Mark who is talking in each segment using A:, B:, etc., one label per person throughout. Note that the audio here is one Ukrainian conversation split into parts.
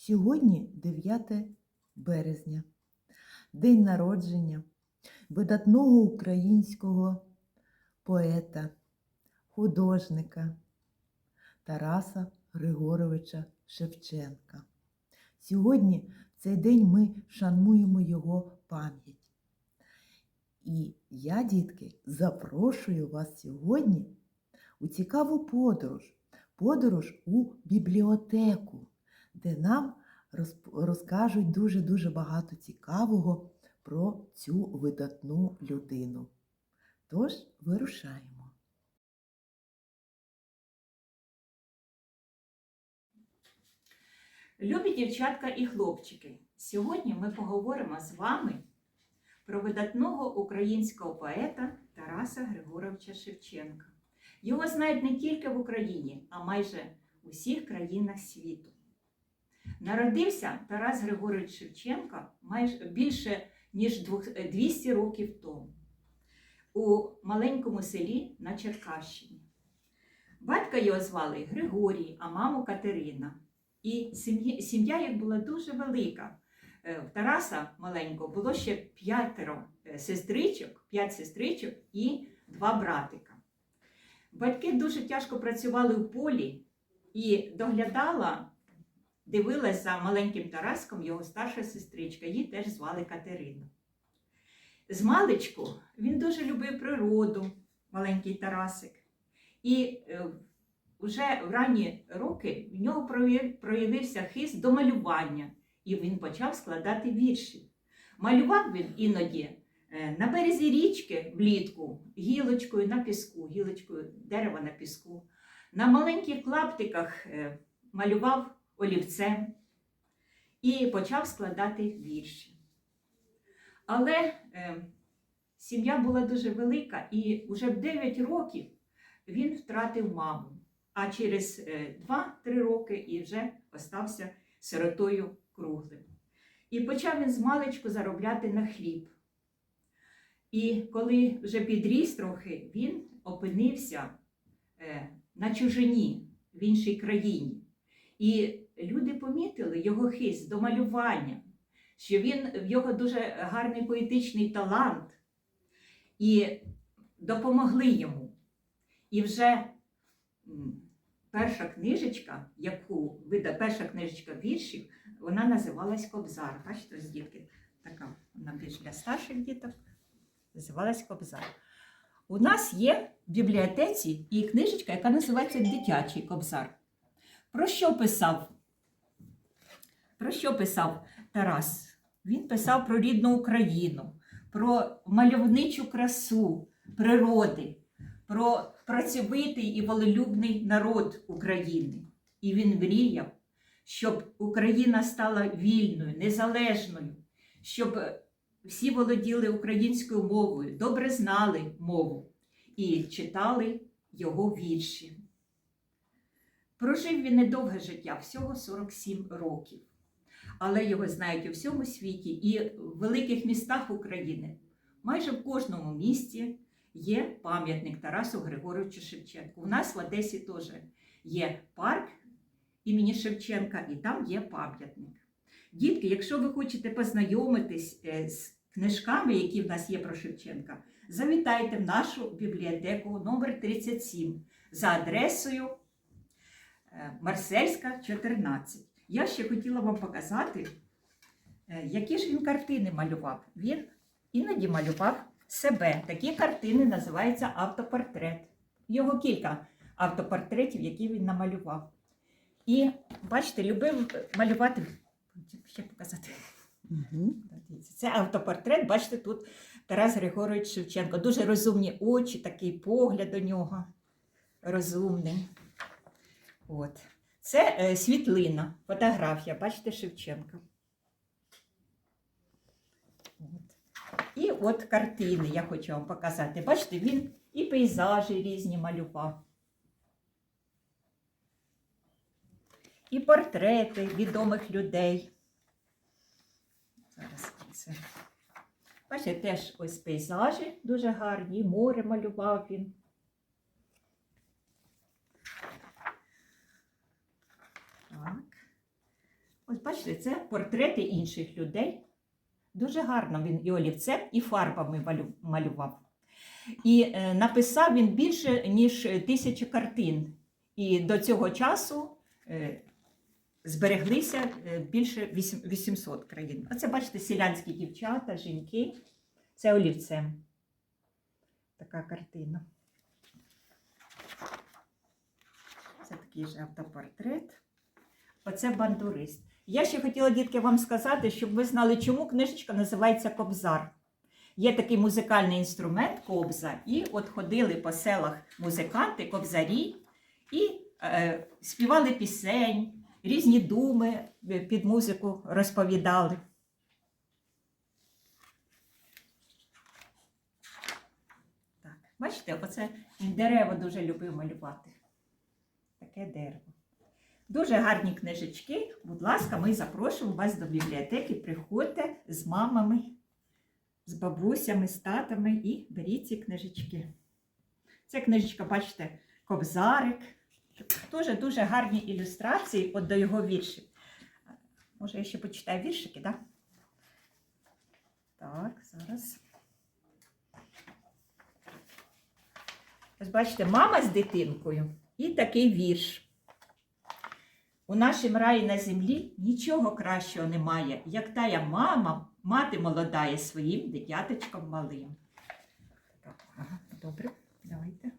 A: Сьогодні 9 березня, день народження видатного українського поета, художника Тараса Григоровича Шевченка. Сьогодні в цей день ми шануємо його пам'ять. І я, дітки, запрошую вас сьогодні у цікаву подорож, подорож у бібліотеку, де нам розкажуть дуже-дуже багато цікавого про цю видатну людину. Тож вирушаємо.
B: Любі дівчатка і хлопчики, сьогодні ми поговоримо з вами про видатного українського поета Тараса Григоровича Шевченка. Його знають не тільки в Україні, а майже у всіх країнах світу. Народився Тарас Григорович Шевченко майже більше ніж 200 років тому у маленькому селі на Черкащині. Батька його звали Григорій, а маму Катерина. І сім'я, сім'я їх була дуже велика. Е, В Тараса маленького було ще п'ятеро е, сестричок, п'ять сестричок і два братика. Батьки дуже тяжко працювали в полі і доглядала, дивилась за маленьким Тараском його старша сестричка, її теж звали Катерина. З маличку він дуже любив природу, маленький Тарасик. І е, вже в ранні роки в нього проявився хист до малювання, і він почав складати вірші. Малював він іноді е, на березі річки влітку, гілочкою на піску, гілочкою дерева на піску. На маленьких клаптиках е, малював олівцем і почав складати вірші. Але е, сім'я була дуже велика, і вже в 9 років він втратив маму а через 2-3 роки і вже остався сиротою круглим. І почав він з маличку заробляти на хліб. І коли вже підріс трохи, він опинився е, на чужині в іншій країні. І люди помітили його хист до малювання, що він в його дуже гарний поетичний талант, і допомогли йому. І вже перша книжечка, яку вида перша книжечка віршів, вона називалась Кобзар. Бачите, ось дітки, така вона більш для старших діток. Називалась Кобзар. У нас є в бібліотеці і книжечка, яка називається Дитячий Кобзар. Про що писав? Про що писав Тарас? Він писав про рідну Україну, про мальовничу красу природи, про працьовитий і волелюбний народ України. І він мріяв, щоб Україна стала вільною, незалежною, щоб всі володіли українською мовою, добре знали мову і читали його вірші. Прожив він недовге життя, всього 47 років. Але його знають у всьому світі і в великих містах України. Майже в кожному місті є пам'ятник Тарасу Григоровичу Шевченку. У нас в Одесі теж є парк імені Шевченка, і там є пам'ятник. Дітки, якщо ви хочете познайомитись е, з книжками, які в нас є про Шевченка, завітайте в нашу бібліотеку номер 37 за адресою е, Марсельська, 14. Я ще хотіла вам показати, е, які ж він картини малював. Він іноді малював себе. Такі картини називаються автопортрет. Його кілька автопортретів, які він намалював. І бачите, любив малювати. Ще показати.
A: Угу.
B: Це автопортрет, бачите, тут Тарас Григорович Шевченко. Дуже розумні очі, такий погляд у нього розумний. От. Це е, світлина, фотографія, бачите, Шевченка. І от картини я хочу вам показати. Бачите, він і пейзажі різні малював. І портрети відомих людей. Зараз це. Бачите, теж ось пейзажі дуже гарні, і море малював він. Так. Ось бачите, це портрети інших людей. Дуже гарно він і олівцем, і фарбами малював. І е, написав він більше, ніж тисячі картин. І до цього часу е, збереглися е, більше 800 країн. Оце, бачите, селянські дівчата, жінки. Це олівцем. Така картина. Це такий же автопортрет. Оце бандурист. Я ще хотіла, дітки, вам сказати, щоб ви знали, чому книжечка називається Кобзар. Є такий музикальний інструмент кобза, і от ходили по селах музиканти, кобзарі, і е, співали пісень, різні думи е, під музику розповідали. Так, бачите, оце дерево дуже любив малювати. Таке дерево. Дуже гарні книжечки. Будь ласка, ми запрошуємо вас до бібліотеки. Приходьте з мамами, з бабусями, з татами і беріть ці книжечки. Це книжечка, бачите, кобзарик. Дуже дуже гарні ілюстрації от до його віршів. Може, я ще почитаю віршики, так? Так, зараз. Ось бачите, мама з дитинкою і такий вірш. У нашім раї на землі нічого кращого немає, як тая мама, мати молодає своїм дитяточком малим. Добре, давайте.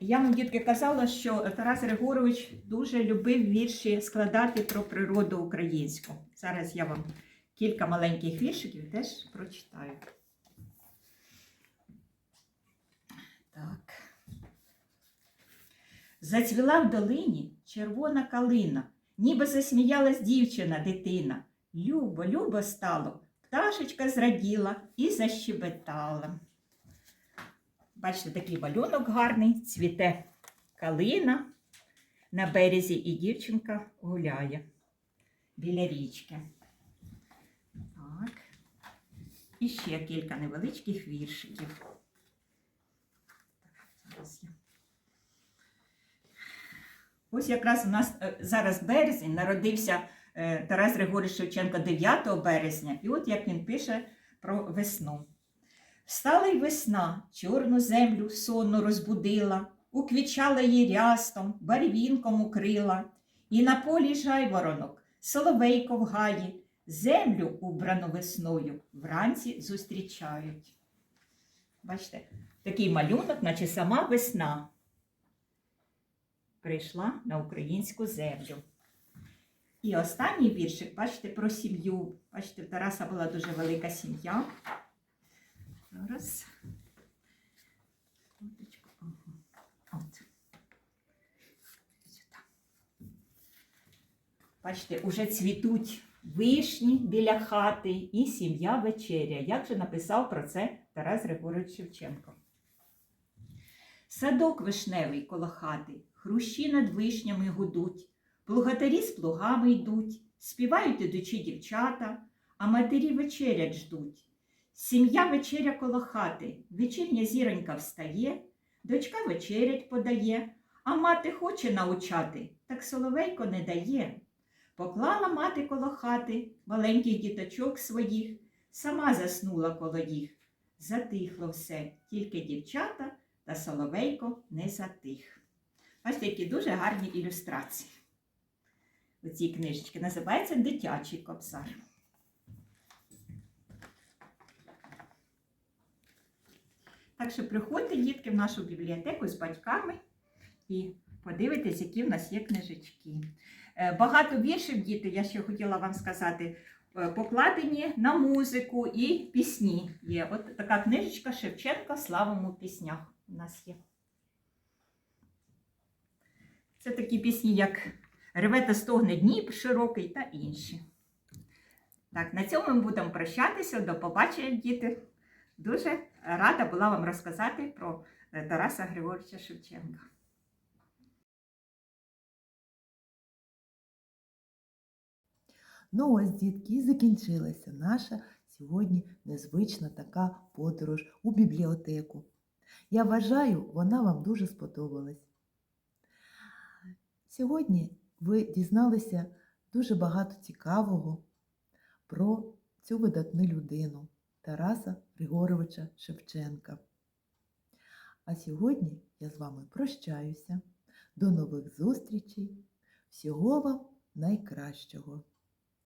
B: Я вам, дітки, казала, що Тарас Григорович дуже любив вірші складати про природу українську. Зараз я вам кілька маленьких віршиків теж прочитаю. Так. Зацвіла в долині червона калина, ніби засміялась дівчина, дитина. Любо, любо стало, пташечка зраділа і защебетала. Бачите, такий малюнок гарний, цвіте калина на березі, і дівчинка гуляє біля річки. Так. І ще кілька невеличких віршиків. Зараз я. Ось якраз у нас е, зараз березень народився е, Тарас Григорій Шевченко 9 березня, і от як він пише про весну. Встала й весна, чорну землю сонну розбудила, уквічала її рястом, барвінком укрила, і на полі жайворонок, соловейко в гаї, землю, убрану весною, вранці зустрічають. Бачите, такий малюнок, наче сама весна прийшла на українську землю. І останній віршик, бачите, про сім'ю. Бачите, в Тараса була дуже велика сім'я. Зараз. От. Бачите, уже цвітуть вишні біля хати і сім'я вечеря. Як же написав про це Тарас Григорович Шевченко? Садок вишневий коло хати, хрущі над вишнями гудуть, плугатарі з плугами йдуть, співають ідучі дівчата, а матері вечерять ждуть. Сім'я вечеря коло хати, вечірня зіронька встає, дочка вечерять подає, а мати хоче научати, так соловейко не дає. Поклала мати коло хати маленьких діточок своїх, сама заснула коло їх. Затихло все, тільки дівчата та соловейко не затих. Бачите, які дуже гарні ілюстрації. У цій книжечці називається Дитячий кобзар. Так що приходьте, дітки, в нашу бібліотеку з батьками і подивитесь, які в нас є книжечки. Е, Багато віршів, діти, я ще хотіла вам сказати, е, покладені на музику і пісні. Є от така книжечка Шевченка Славимо в піснях у нас є. Це такі пісні, як Реве та стогне Дніп широкий та інші. Так, на цьому ми будемо прощатися. До побачення, діти. Дуже рада була вам розказати про е, Тараса Григоровича Шевченка.
A: Ну ось, дітки, і закінчилася наша сьогодні незвична така подорож у бібліотеку. Я вважаю, вона вам дуже сподобалась. Сьогодні ви дізналися дуже багато цікавого про цю видатну людину Тараса Григоровича Шевченка. А сьогодні я з вами прощаюся. До нових зустрічей. Всього вам найкращого!